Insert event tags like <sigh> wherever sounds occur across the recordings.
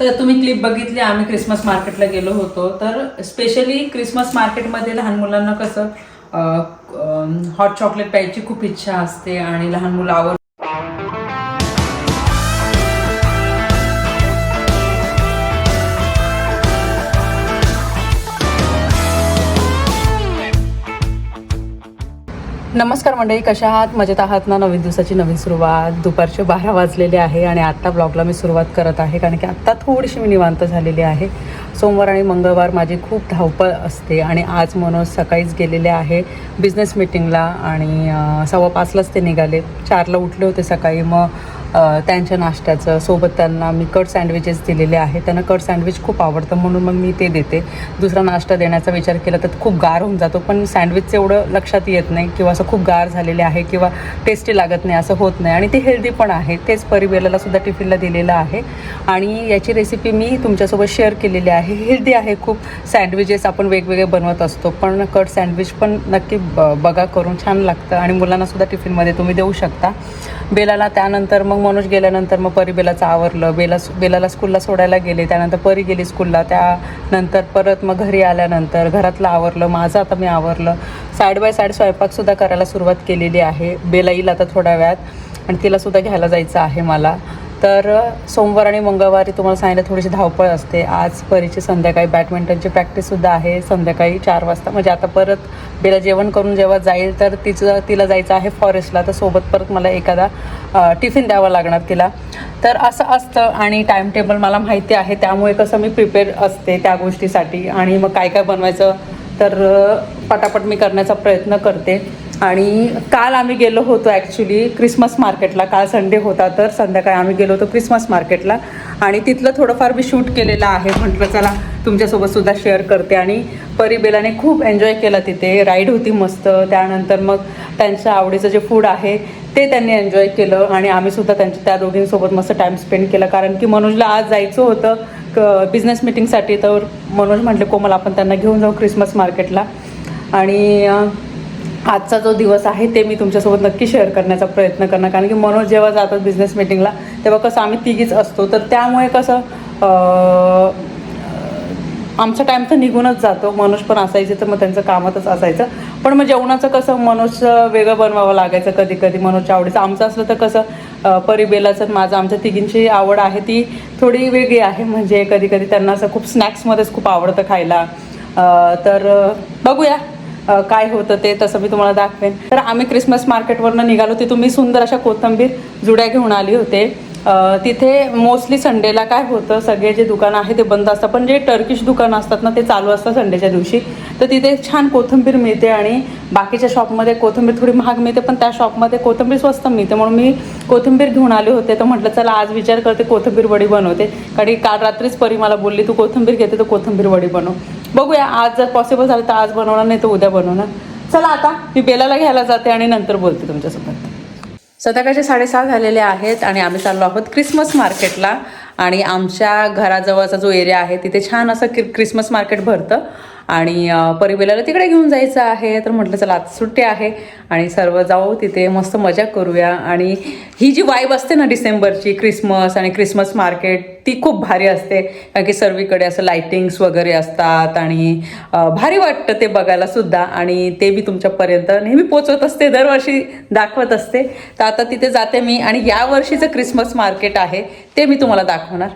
तर तुम्ही क्लिप बघितली आम्ही क्रिसमस मार्केटला गेलो होतो. तर स्पेशली क्रिसमस मार्केटमध्ये लहान मुलांना कसं हॉट चॉकलेट प्यायची खूप इच्छा असते आणि लहान मुलं नमस्कार मंडळी कशा आहात? मजेत आहात ना? नवीन दिवसाची नवीन सुरुवात. दुपारचे बारा वाजलेले आहे आणि आत्ता ब्लॉगला मी सुरुवात करत आहे कारण की आत्ता थोडीशी मी निवांत झालेली आहे. सोमवार आणि मंगळवार माझी खूप धावपळ असते आणि आज मनोज सकाळीच गेलेले आहे बिझनेस मिटिंगला आणि सव्वा पाचलाच ते निघाले. चारला उठले होते सकाळी. मग त्यांच्या नाश्त्याचं सोबत त्यांना मी कट सँडविचेस दिलेले आहे त्यांना कट सँडविच खूप आवडतं म्हणून मग मी ते देते. दुसरा नाश्ता देण्याचा विचार केला तर खूप गार होऊन जातो पण सँडविचचं एवढं लक्षात येत नाही किंवा असं खूप गार झालेले आहे किंवा टेस्टी लागत नाही असं होत नाही. आणि ते हेल्दी पण आहे. तेच परिवेलाला सुद्धा टिफिनला दिलेलं आहे. आणि याची रेसिपी मी तुमच्यासोबत शेअर केलेली आहे. हेल्दी आहे खूप. सँडविचेस आपण वेगवेगळे बनवत असतो पण कट सँडविच पण नक्की ब बघा करून छान लागतं आणि मुलांनासुद्धा टिफिनमध्ये तुम्ही देऊ शकता. बेलाला त्यानंतर मग मनोज गेल्यानंतर मग परी बेलाचं आवरलं. बेला बेलाला स्कूलला सोडायला गेले. त्यानंतर परी गेली स्कूलला त्यानंतर परत मग घरी आल्यानंतर घरातलं आवरलं. माझं आता मी आवरलं. साईड बाय साईड स्वयंपाकसुद्धा करायला सुरुवात केलेली आहे. बेला येईल आता थोड्या वेळात. आणि तिलासुद्धा घ्यायला जायचं आहे मला. तर सोमवार आणि मंगळवारी तुम्हाला सांगितलं थोडीशी धावपळ असते. आज परीची संध्याकाळी बॅडमिंटनची प्रॅक्टिससुद्धा आहे. संध्याकाळी चार वाजता. म्हणजे आता परत बेला जेवण करून जेव्हा जाईल तर तिचं तिला जायचं आहे फॉरेस्टला तर सोबत परत मला एखादा टिफिन द्यावा लागणार तिला. तर असं असतं आणि टाईम टेबल मला माहिती आहे. त्यामुळे कसं मी प्रिपेअर असते त्या गोष्टीसाठी. आणि मग काय काय बनवायचं तर पटापट मी करण्याचा प्रयत्न करते. आणि काल आम्ही गेलो होतो ॲक्च्युली क्रिसमस मार्केटला काल संडे होता तर संध्याकाळी आम्ही गेलो होतो क्रिसमस मार्केटला आणि तिथलं थोडंफार मी शूट केलेलं आहे. म्हटलं चला तुमच्यासोबत सुद्धा शेअर करते. आणि परिबेलाने खूप एन्जॉय केलं तिथे. राईड होती मस्त. त्यानंतर मग त्यांच्या आवडीचं जे फूड आहे ते त्यांनी एन्जॉय केलं. आणि आम्हीसुद्धा त्यांच्या त्या दोघींसोबत मस्त टाईम स्पेंड केला. कारण की मनोजला आज जायचं होतं क बिझनेस मिटिंगसाठी तर मनोज म्हटले कोमल आपण त्यांना घेऊन जाऊ क्रिसमस मार्केटला आणि आजचा जो दिवस आहे ते मी तुमच्यासोबत नक्की शेअर करण्याचा प्रयत्न करणार. कारण की मनोज जेव्हा जातात बिझनेस मिटिंगला तेव्हा कसं आम्ही तिघीच असतो. तर त्यामुळे कसं आमचा टाईम तर निघूनच जातो. मनोज पण असायचे तर मग त्यांचं कामातच असायचं. पण मग जेवणाचं कसं मनोजचं वेगळं बनवावं लागायचं कधी कधी मनोजच्या आवडीचं. आमचं असलं तर कसं परिबेलाचं माझं आमच्या तिघींची आवड आहे ती थोडी वेगळी आहे. म्हणजे कधी कधी त्यांना असं खूप स्नॅक्समध्येच खूप आवडतं खायला. तर बघूया. काय होतं ते तसं मी तुम्हाला दाखवेन. तर आम्ही क्रिसमस मार्केटवरनं निघालो तिथून मी सुंदर अशा कोथंबीर जुड्या घेऊन आली होते. तिथे मोस्टली संडेला काय होतं सगळे जे दुकानं आहे ते बंद असतात. पण जे टर्किश दुकानं असतात ना ते चालू असतात संडेच्या दिवशी. तर तिथे छान कोथिंबीर मिळते आणि बाकीच्या शॉपमध्ये कोथिंबीर थोडी महाग मिळते पण त्या शॉपमध्ये कोथिंबीर स्वस्त मिळते. म्हणून मी कोथिंबीर घेऊन आले होते. तर म्हटलं चला आज विचार करते कोथिंबीर वडी बनवते. कारण काल रात्रीच परी मला बोलली तू कोथिंबीर घेते तर कोथिंबीर वडी बनव. बघूया आज जर पॉसिबल झालं तर आज बनवणार नाही तर उद्या बनवणार. चला आता मी बेलाला घ्यायला जाते आणि नंतर बोलते तुमच्यासोबत. संध्याकाळचे साडेसहा झालेले आहेत आणि आम्ही चाललो आहोत क्रिसमस मार्केटला आणि आमच्या घराजवळचा जो एरिया आहे तिथे छान असं क्रि क्रिसमस मार्केट भरतं. आणि अं, तिकडे घेऊन जायचं आहे. तर म्हटलं चला आज सुट्टी आहे. आणि सर्व जाऊ तिथे मस्त मजा करूया. आणि ही जी वाईब असते ना डिसेंबरची क्रिसमस आणि क्रिसमस मार्केट ती खूप भारी असते. कारण की सर्वीकडे असं लायटिंग्स वगैरे असतात आणि भारी वाटतं ते बघायला सुद्धा. आणि ते मी तुमच्यापर्यंत नेहमी पोचवत असते दरवर्षी दाखवत असते. तर आता तिथे जाते मी आणि या वर्षीचं क्रिसमस मार्केट आहे ते मी तुम्हाला दाखवणार.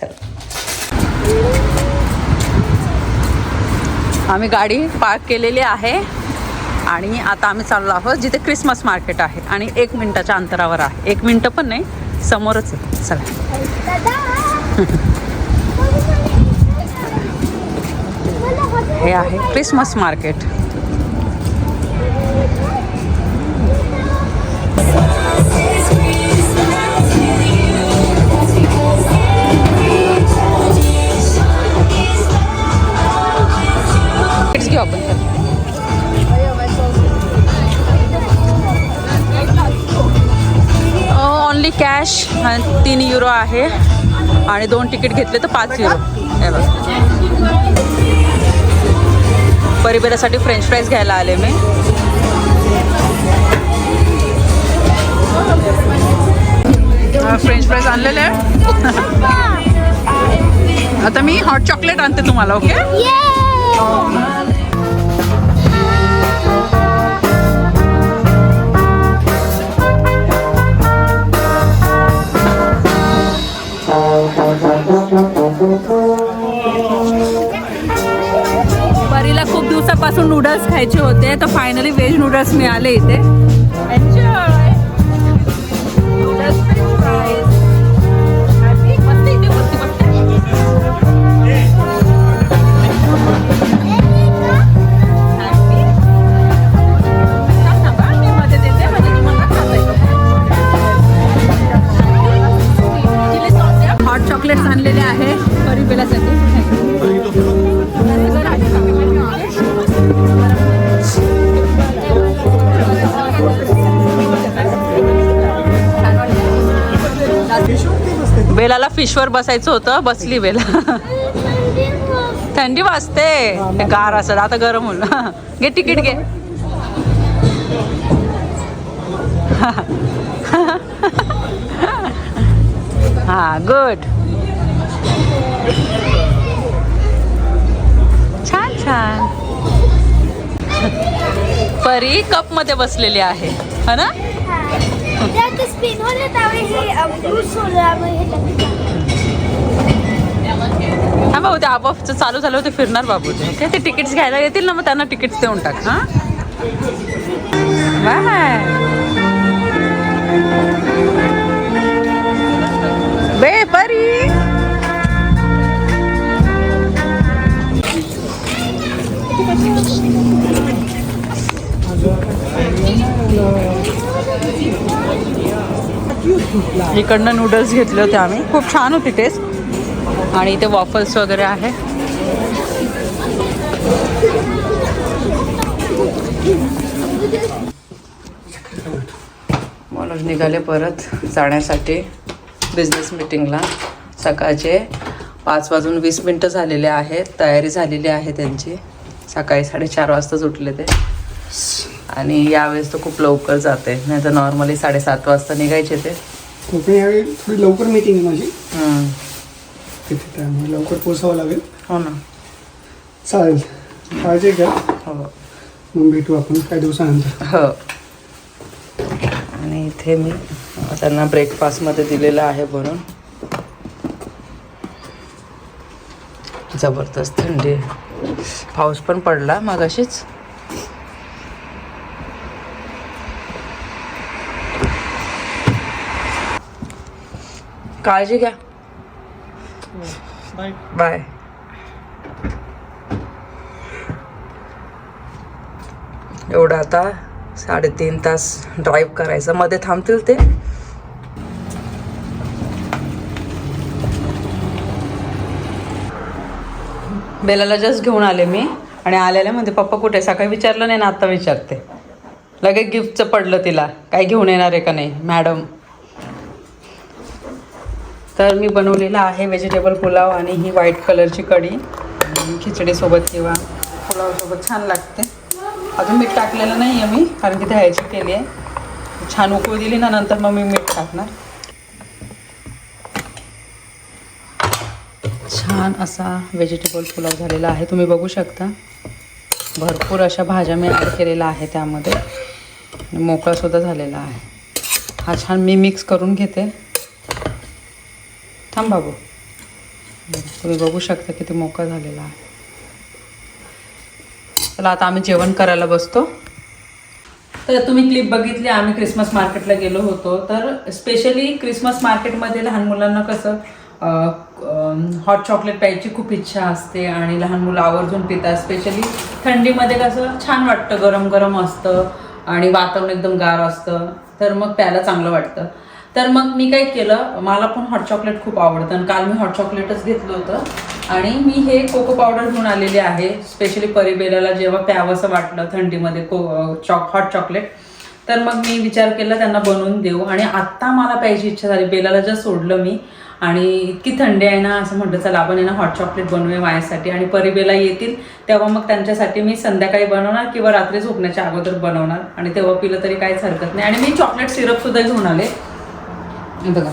चला. आम्ही गाडी पार्क केलेली आहे आणि आता आम्ही चाललो आहोत जिथे क्रिसमस मार्केट आहे. आणि एक मिनिटाच्या अंतरावर आहे. एक मिनटं पण नाही समोरच आहे. चला. <laughs> हे आहे क्रिसमस मार्केट कॅश तीन युरो आहे. आणि दोन तिकीट घेतले तर पाच युरो हे बघ. परिबेरासाठी फ्रेंच फ्राईज घ्यायला आले मी. फ्रेंच फ्राईज आणलेले आहे <laughs> आता मी हॉट चॉकलेट आणते तुम्हाला ओके परीला खूप दिवसापासून नूडल्स खायचे होते. तर फायनली व्हेज नूडल्स मिळाले इथे. बेलाला फिशवर बसायचं होतं बसली बेला थंडी वाजते. गार असत आता गरम होईल. घे तिकीट घे. हा गुड छान छान. परी कपमध्ये बसलेली आहे. है ना? त्यात स्पिन त्यावेळी हे हा भाऊ ते आपोआप चालू झालं होते फिरणार बाबू ते. ते तिकीट्स घ्यायला येतील ना मग त्यांना तिकीट्स देऊन टाक हा? बाय. इकडनं नूडल्स घेतले होते आम्ही. खूप छान होती टेस्ट आणि इथे वॉफल्स वगैरे आहे. म्हणून निघाले परत जाण्यासाठी बिझनेस मिटिंगला सकाळचे पाच वाजून वीस मिनटं झालेले आहेत. तयारी झालेली आहे त्यांची. सकाळी साडेचार वाजताच उठले ते. आणि यावेळेस तर खूप लवकर जाते. नाही तर नॉर्मली साडेसात वाजता निघायचे ते. कोकणी यावेळी थोडी लवकर मीटिंग आहे माझी. हम्म. तिथे त्यामुळे लवकर पोचावं लागेल. हो ना. चालेल. काळजी घ्या. हो. मग भेटू आपण. काही दिवसानंतर. हो. आणि इथे मी त्यांना ब्रेकफास्टमध्ये दिलेलं आहे बनून जबरदस्त थंडी. पाऊस पण पडला मग अशीच काळजी घ्या. बाय. एवढं आता साडेतीन तास ड्राईव्ह करायचं. मध्ये थांबतील ते. बेलाला जस्ट घेऊन आले मी. आणि आलेल्या मध्ये पप्पा कुठे सकाळी विचारलं नाही ना आता विचारते. लगेच गिफ्टचं पडलं तिला. काय घेऊन येणार आहे का नाही मॅडम तर मी बनवलेला आहे व्हेजिटेबल पुलाव आणि ही व्हाईट कलरची कढी. खिचडीसोबत किंवा पुलावसोबत छान लागते. अजून मीठ टाकलेलं नाही आहे मी कारण की ह्याची केली आहे. छान उकळू दिली ना नंतर मग मी मीठ टाकणार. छान असा व्हेजिटेबल पुलाव झालेला आहे. तुम्ही बघू शकता. भरपूर अशा भाज्या मी ॲड केलेल्या आहे त्यामध्ये. मोकळासुद्धा झालेला आहे. हा छान मी मिक्स करून घेते. थांब तुम्ही बघू शकता किती मोका झालेला आहे. चला आता आम्ही जेवण करायला बसतो. तर तुम्ही क्लिप बघितली आम्ही क्रिसमस मार्केटला गेलो होतो. तर स्पेशली क्रिसमस मार्केटमध्ये लहान मुलांना कसं हॉट चॉकलेट प्यायची खूप इच्छा असते आणि लहान मुलं आवर्जून पितात. स्पेशली थंडीमध्ये कसं छान वाटतं गरम गरम असतं आणि वातावरण एकदम गार असतं. तर मग प्यायला चांगलं वाटतं. तर मग मी काय केलं मला पण हॉट चॉकलेट खूप आवडतं आणि काल मी हॉट चॉकलेटच घेतलं होतं. आणि मी हे कोको पावडर घेऊन आलेले आहे स्पेशली परिबेलाला जेव्हा प्यावंसं वाटलं थंडीमध्ये को चॉक हॉट चॉकलेट तर मग मी विचार केला त्यांना बनवून देऊ. आणि आत्ता मला प्यायची इच्छा झाली बेलाला जर सोडलं मी आणि इतकी थंडी आहे ना असं म्हटलं चला आपण आहे ना हॉट चॉकलेट बनवूया माझ्यासाठी. आणि परिबेला येतील तेव्हा मग त्यांच्यासाठी मी संध्याकाळी बनवणार किंवा रात्री झोपण्याच्या अगोदर बनवणार. आणि तेव्हा पिलं तरी काहीच हरकत नाही. आणि मी चॉकलेट सिरपसुद्धा घेऊन आले. बघा.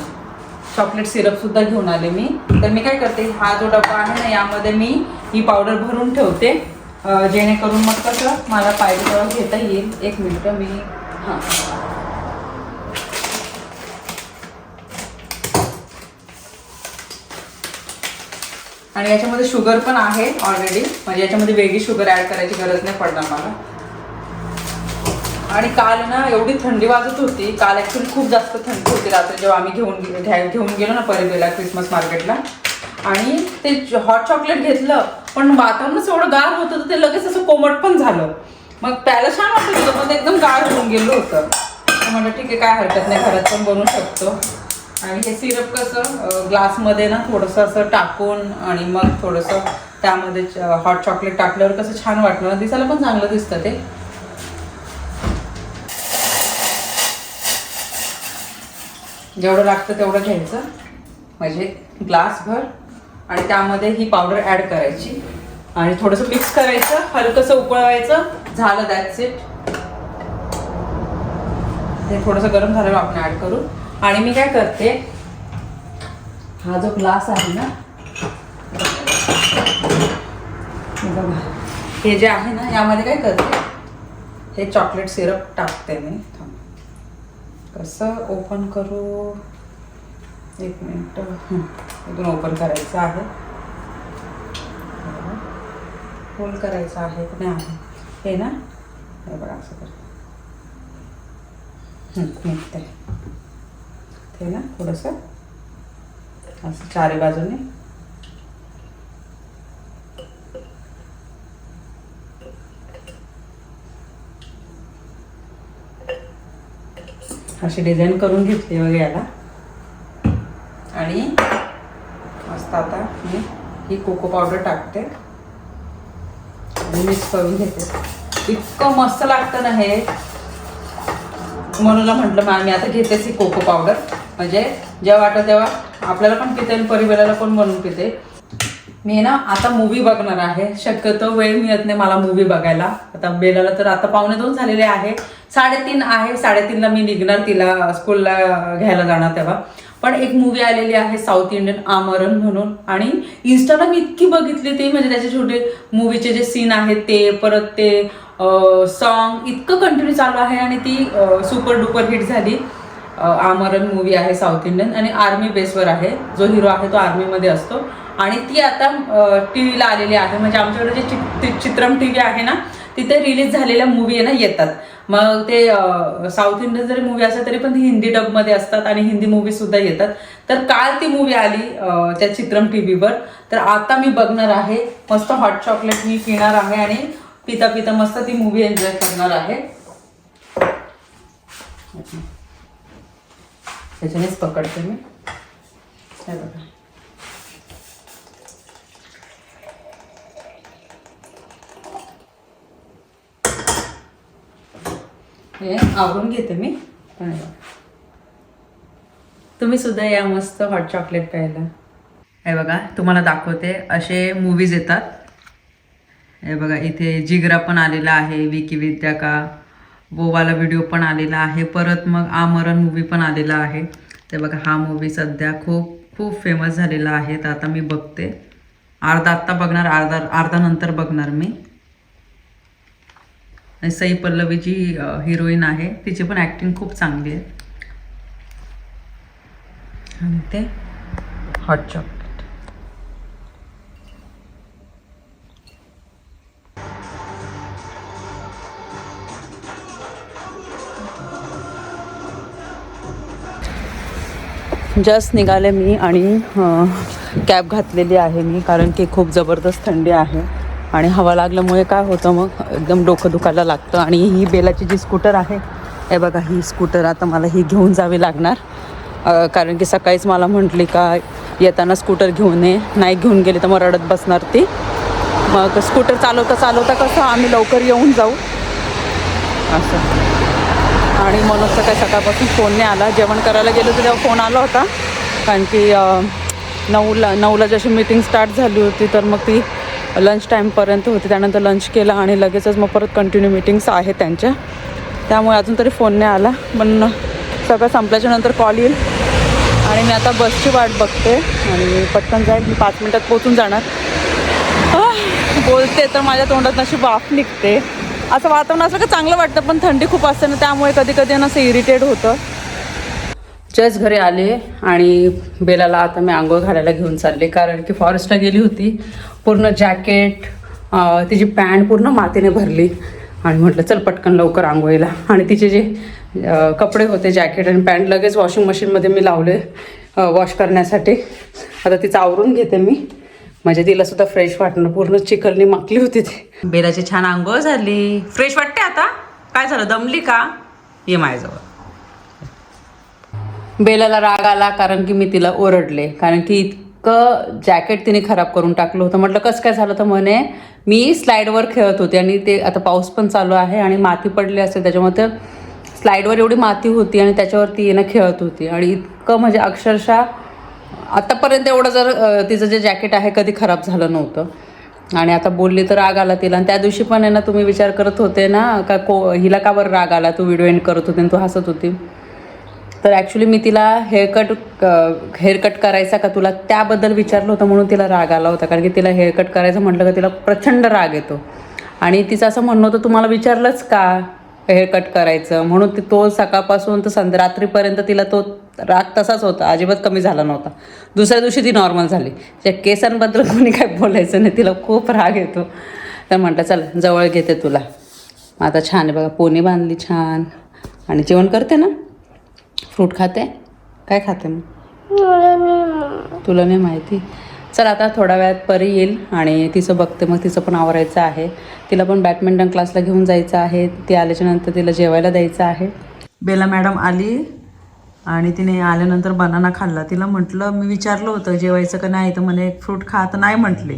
चॉकलेट सिरप सुद्धा घेऊन आले मी. तर मी काय करते हा जो डब्बा आहे ना यामध्ये मी ही पावडर भरून ठेवते. जेणेकरून मग कसं मला पाहिजे तेव्हा घेता येईल. एक मिनिट मी हां. आणि याच्यामध्ये शुगर पण आहे ऑलरेडी म्हणजे याच्यामध्ये वेगळी शुगर ॲड करायची गरज नाही पडणार मला. आणि काल ना एवढी थंडी वाजत होती. काल ऍक्च्युली खूप जास्त थंडी होती रात्री जेव्हा आम्ही घेऊन घेऊन गेलो ना परिबेला क्रिसमस मार्केटला आणि ते हॉट चॉकलेट घेतलं पण वातावरणच एवढं गार होतं तर ते लगेच असं कोमट पण झालं. मग प्यायला छान वाटत होतं पण ते एकदम गार होऊन गेलं होतं. म्हणलं ठीक आहे काय हरकत नाही घरात पण बनवू शकतो. आणि हे सिरप कसं ग्लासमध्ये ना थोडंसं असं टाकून आणि मग थोडंसं त्यामध्ये हॉट चॉकलेट टाकल्यावर कसं छान वाटलं. दिसायला पण चांगलं दिसतं ते. जेवढं लागतं तेवढं घ्यायचं. म्हणजे ग्लासभर आणि त्यामध्ये ही पावडर ॲड करायची. आणि थोडंसं मिक्स करायचं हलकंसं उकळवायचं. झालं दॅट्स इट ते थोडंसं गरम झाल्यावर आपण ॲड करू. आणि मी काय करते हा जो ग्लास आहे ना हे बघा. हे जे आहे ना यामध्ये काय करते हे चॉकलेट सिरप टाकते मी. कसं ओपन करू? एक मिनिट इथून ओपन करायचं आहे. होल करायचं आहे की नाही आहे? हे ना? हे बघा असं करते निघते ते ना? थोडंसं. असं चारी बाजूने. अशी डिझाईन करून घेतली वगैरे याला. आणि मस्त आता मी ही कोको पावडर टाकते. आणि मिक्स करून घेते. इतकं मस्त लागतं ना हे. म्हणून म्हटलं मग मी आता घेतेच ही कोको पावडर म्हणजे जेव्हा वाटत तेव्हा आपल्याला पण पिते आणि परिवाराला पण बनवून पिते. मी ना आता मूवी बघणार आहे. शक्यतो वेळ मिळत नाही मला मूवी बघायला. आता बेलाला तर आता पावणे दोन झालेले आहे. साडेतीन आहे. साडेतीनला मी निघणार तिला स्कूलला घ्यायला जाणार तेव्हा. पण एक मूवी आलेली आहे साऊथ इंडियन आमरण म्हणून. आणि इन्स्टाला मी इतकी बघितली ती म्हणजे त्याचे छोटे मूवीचे जे सीन आहेत ते परत ते सॉन्ग इतकं कंटिन्यू चालू आहे आणि ती सुपर डुपर हिट झाली. आमरण मूवी आहे साऊथ इंडियन आणि आर्मी बेसवर आहे. जो हिरो आहे तो आर्मीमध्ये असतो. आणि ती आता टी व्हीला आलेली आहे. म्हणजे आमच्याकडे जे चित्रम टी व्ही आहे ना तिथे रिलीज झालेल्या मूवी आहे ना येतात. मग ते साऊथ इंडियन जरी मूवी असेल तरी पण ती हिंदी डबमध्ये असतात आणि हिंदी मूवी सुद्धा येतात. तर काल ती मूवी आली त्या चित्रम टी व्हीवर तर आता मी बघणार आहे. मस्त हॉट चॉकलेट मी पिणार आहे आणि पिता पिता मस्त ती मूवी एन्जॉय करणार आहे. त्याच्यानेच पकडते मी. हे बघा. हे आवरून घेते मी. तुम्ही सुद्धा या मस्त हॉट चॉकलेट प्यायला. हे बघा तुम्हाला दाखवते. असे मूवीज येतात. हे बघा इथे जिगरा पण आलेला आहे विकी विद्या का बोवाला व्हिडिओ पण आलेला आहे. परत मग आमरण मूवी पण आलेला आहे. ते बघा हा मूवी सध्या खूप खूप फेमस झालेला आहे. तर आता मी बघते. अर्धा आत्ता बघणार अर्धा अर्धा नंतर बघणार मी. आणि सई पल्लवी जी हिरोईन आहे तिची पण ॲक्टिंग खूप चांगली आहे. आणि ते हॉट जस्ट निघाले मी आणि कॅब घातलेली आहे मी कारण की खूप जबरदस्त थंडी आहे. आणि हवा लागल्यामुळे काय होतं मग? एकदम डोकं दुखायला लागतं. आणि ही बेलाची जी स्कूटर आहे हे बघा ही स्कूटर आता मला ही घेऊन जावी लागणार. कारण की सकाळीच मला म्हटली का येताना स्कूटर घेऊन ये. नाही घेऊन गेली तर मग रडत बसणार ती. मग स्कूटर चालवता चालवता कसं आम्ही लवकर येऊन जाऊ. असं. आणि मनोज काय सकाळपासून फोन नाही आला. जेवण करायला गेलो तर तेव्हा फोन आला होता. कारण की नऊला नऊला जशी मीटिंग स्टार्ट झाली होती तर मग ती लंच टाईमपर्यंत होती. त्यानंतर लंच केला आणि लगेचच मग परत कंटिन्यू मीटिंग्स आहेत त्यांच्या. त्यामुळे अजून तरी फोन नाही आला. पण सगळं संपल्याच्या नंतर कॉल येईल. आणि मी आता बसची वाट बघते. आणि पटकन जाईल. मी पाच मिनटात पोचून जाणार. बोलते तर माझ्या तोंडात अशी वाफ निघते. असं वातावरण असलं का चांगलं वाटतं पण थंडी खूप असते ना त्यामुळे कधी कधी ना असं इरिटेट होतं. जस्ट घरी आले आणि बेलाला आता मी आंघोळ घालायला घेऊन चालले कारण की फॉरेस्टला गेली होती. पूर्ण जॅकेट तिची पॅन्ट पूर्ण मातीने भरली. आणि म्हटलं चल पटकन लवकर आंघोळीला. आणि तिचे जे कपडे होते जॅकेट आणि पॅन्ट लगेच वॉशिंग मशीनमध्ये मी लावले वॉश करण्यासाठी. आता तिचं आवरून घेते मी. म्हणजे तिला सुद्धा फ्रेश वाटणं पूर्ण चिखलनी माकली होती ती. बेलाची छान आंघोळ झाली. फ्रेश वाटते आता? काय झालं? दमली का? ये माझ्याजवळ. बेलाला राग आला कारण की मी तिला ओरडले. कारण की इतकं जॅकेट तिने खराब करून टाकलं होतं. म्हटलं कसं काय झालं? तर म्हणे मी स्लाईडवर खेळत होते आणि ते आता पाऊस पण चालू आहे आणि माती पडली असेल त्याच्यामुळे ते स्लाईडवर एवढी माती होती आणि त्याच्यावरती येणं खेळत होती. आणि इतकं म्हणजे अक्षरशः आत्तापर्यंत एवढं जर तिचं जे जॅकेट आहे कधी खराब झालं नव्हतं. आणि आता बोलली तर राग आला तिला. आणि त्या दिवशी पण आहे ना तुम्ही विचार करत होते ना का को हिला का बरं राग आला? तू व्हिडिओ एंड करत होते आणि तू हसत होती. तर ॲक्च्युली मी तिला हेअरकट हेअरकट करायचा का तुला त्याबद्दल विचारलं होतं म्हणून तिला राग आला होता. कारण की तिला हेअरकट करायचं म्हटलं का तिला प्रचंड राग येतो. आणि तिचं असं म्हणणं होतं तुम्हाला विचारलंच का हेअरकट करायचं? म्हणून ती तो सकाळपासून तर संध्या रात्रीपर्यंत तिला तो राग तसाच होता अजिबात कमी झाला नव्हता. दुसऱ्या दिवशी ती नॉर्मल झाली. त्या केसांबद्दल कोणी काय बोलायचं नाही तिला खूप राग येतो. तर म्हटलं चल जवळ घेते तुला. आता छान आहे बघा पोनी बांधली छान. आणि जेवण करते ना? फ्रूट खाते? काय खाते मग? तुला नाही माहिती. चल आता थोड्या वेळात परी येईल आणि तिचं बघते मग तिचं पण आवरायचं आहे. तिला पण बॅडमिंटन क्लासला घेऊन जायचं आहे. ती आल्याच्यानंतर तिला जेवायला द्यायचं आहे. बेला मॅडम आली. आणि तिने आल्यानंतर बनाना खाल्ला. तिला म्हटलं मी विचारलं होतं जेवायचं का नाही? तर म्हणे फ्रूट खा तर नाही म्हटली.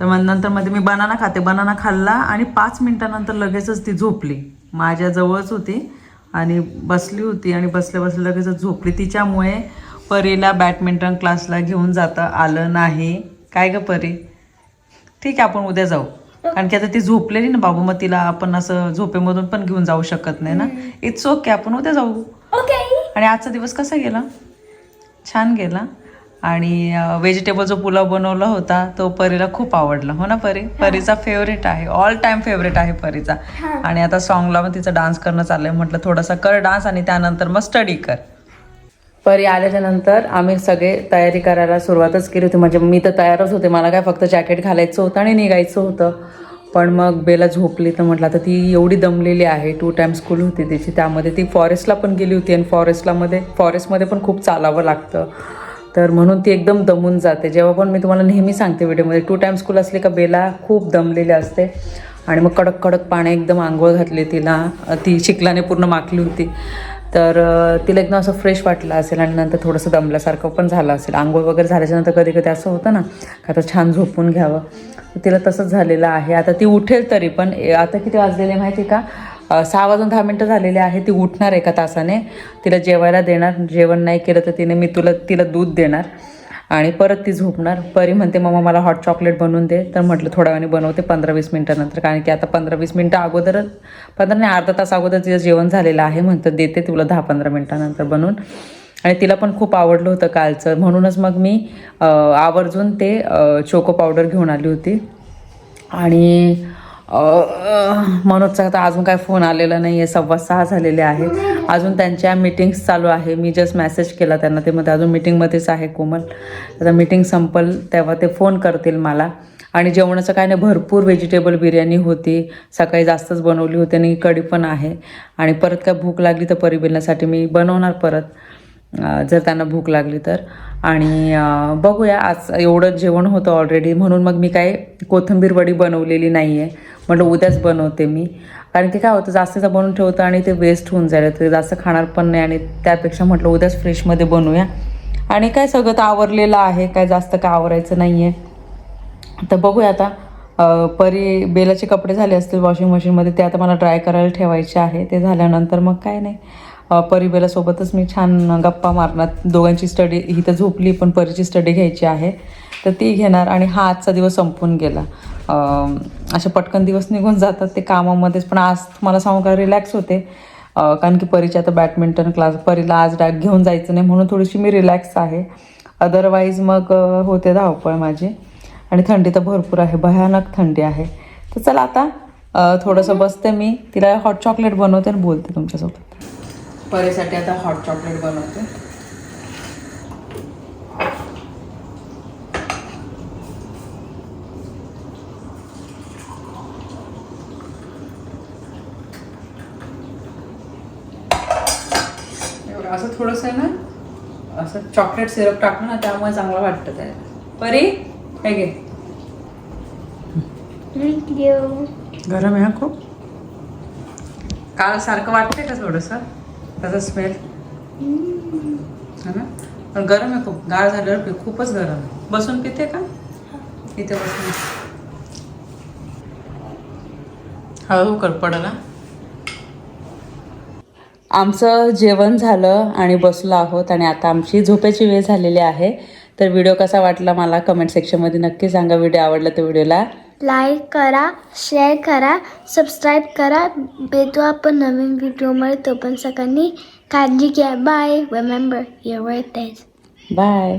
तर मग नंतर मध्ये मी बनाना खाते. बनाना खाल्ला आणि पाच मिनिटानंतर लगेचच ती झोपली. माझ्या जवळच होती आणि बसली होती आणि बसल्या बसल्या लगेचच झोपली. तिच्यामुळे परीला बॅडमिंटन क्लासला घेऊन जाता आलं नाही. काय ग परी? ठीक आहे आपण उद्या जाऊ. कारण की आता ती झोपलेली ना बाबू मग तिला आपण असं झोपेमधून पण घेऊन जाऊ शकत नाही ना. इट्स ओके आपण उद्या जाऊ. ओके आणि आजचा दिवस कसा गेला? छान गेला. आणि व्हेजिटेबल जो पुलाव बनवला होता तो परीला खूप आवडला. हो ना परी? परीचा फेवरेट आहे. ऑल टाइम फेवरेट आहे परीचा. आणि आता सॉंगला मग तिचा डान्स करणं चाललंय म्हटलं थोडासा कर डान्स आणि त्यानंतर मग स्टडी कर. परी आल्याच्यानंतर आम्ही सगळे तयारी करायला सुरुवातच केली होती. म्हणजे मी तर तयारच होते. मला काय फक्त जॅकेट घालायचं होतं आणि निघायचं होतं. पण मग बेला झोपली तर म्हटलं आता ती एवढी दमलेली आहे टू टाइम स्कूल होती तिची त्यामध्ये ती फॉरेस्टला पण गेली होती आणि फॉरेस्टला मध्ये फॉरेस्टमध्ये पण खूप चालावं लागतं. तर म्हणून ती एकदम दमून जाते. जेव्हा पण मी तुम्हाला नेहमी सांगते व्हिडिओमध्ये टू टाइम स्कूल असली का बेला खूप दमलेली असते. आणि मग कडक कडक पाणी एकदम आंघोळ घातली तिला ती शिकलाने पूर्ण माखली होती. तर तिला एकदम असं फ्रेश वाटलं असेल आणि नंतर थोडंसं दमल्यासारखं पण झालं असेल. आंघोळ वगैरे झाल्याच्यानंतर कधी कधी असं होतं ना का आता छान झोपून घ्यावं. तिला तसंच झालेलं आहे. आता ती उठेल तरी पण ए, आता किती वाजलेले माहिती का? सहा वाजून दहा मिनटं झालेले आहे. ती उठणार एका तासाने. तिला जेवायला देणार. जेवण नाही केलं तर तिने मी तुला तिला दूध देणार. आणि परत ती झोपणार. परी म्हणते मम्मा मला हॉट चॉकलेट बनवून दे. तर म्हटलं थोड्या वेळाने बनवते पंधरा वीस मिनटानंतर. कारण की आता पंधरा वीस मिनटं अगोदर पंधरा नाही अर्धा तास अगोदर तिचं जेवण झालेलं आहे. म्हणतं देते तुला दहा पंधरा मिनटानंतर बनवून. आणि तिला पण खूप आवडलं होतं कालचं. म्हणूनच मग मी आवर्जून ते चोको पावडर घेऊन आली होती. आणि मनोजचा आता अजून काय फोन आलेला नाही आहे सव्वा सहा झालेले आहे अजून त्यांच्या मीटिंग्स चालू आहे. मी जस्ट मेसेज केला त्यांना. ते मध्ये अजून मीटिंगमध्येच आहे कोमल. आता मीटिंग संपल तेव्हा ते फोन करतील मला. आणि जेवणाचं काय नाही भरपूर व्हेजिटेबल बिर्याणी होती. सकाळी जास्तच बनवली होती आणि कढी पण आहे. आणि परत काय भूक लागली तर परिबिलण्यासाठी मी बनवणार परत. जर त्यांना भूक लागली तर. आणि बघूया. आज एवढं जेवण होतं ऑलरेडी म्हणून मग मी काय कोथिंबीर वडी बनवलेली नाही आहे म्हटलं उद्याच बनवते मी. कारण की काय होतं जास्तीचं बनवून ठेवतं आणि ते वेस्ट होऊन जाईल ते जास्त खाणार पण नाही आणि त्यापेक्षा म्हटलं उद्याच फ्रेशमध्ये बनवूया. आणि काय सगळं तर आवरलेलं आहे काय जास्त काय आवरायचं नाही आहे तर बघूया आता परी बेलाचे कपडे झाले असतील वॉशिंग मशीनमध्ये ते आता मला ड्राय करायला ठेवायचे आहे. ते झाल्यानंतर मग काय नाही. परी बेलासोबतच मी छान गप्पा मारणार. दोघांची स्टडी ही तर झोपली पण परीची स्टडी घ्यायची आहे. तर ती घेणार आणि हा आजचा दिवस संपून गेला. असे पटकन दिवस निघून जातात ते कामामध्येच. पण आज मला सांगू का रिलॅक्स होते. कारण की परीच्या आता बॅडमिंटन क्लास परीला आज डाग घेऊन जायचं नाही म्हणून थोडीशी मी रिलॅक्स आहे. अदरवाईज मग होते धावपळ माझी. आणि थंडी तर भरपूर आहे भयानक थंडी आहे. तर चला आता थोडंसं बसते मी. तिला हॉट चॉकलेट बनवते आणि बोलते तुमच्यासोबत. परीसाठी आता हॉट चॉकलेट बनवते एवढं असं थोडंसं आहे ना असं चॉकलेट सिरप टाकलं ना त्यामुळे चांगलं वाटतं त्याला. परी हे घे. गरम आहे हा खूप. काल सारखं वाटतंय का थोडंसं? त्याचा स्मेल ना? पण गरम आहे खूप. गाळ झाल्यावर पी खूपच गरम आहे. बसून पिते का? इथे बसून. हळू कर पडला आमचं जेवण झालं आणि बसलो आहोत आणि आता आमची झोपेची वेळ झालेली आहे. तर व्हिडिओ कसा वाटला मला कमेंट सेक्शनमध्ये नक्की सांगा. व्हिडिओ आवडला तर व्हिडिओला लाईक करा शेअर करा सबस्क्राईब करा. भेटू आपण नवीन व्हिडिओमध्ये तो पण सगळ्यांनी काळजी घ्या. Bye remember your worth bye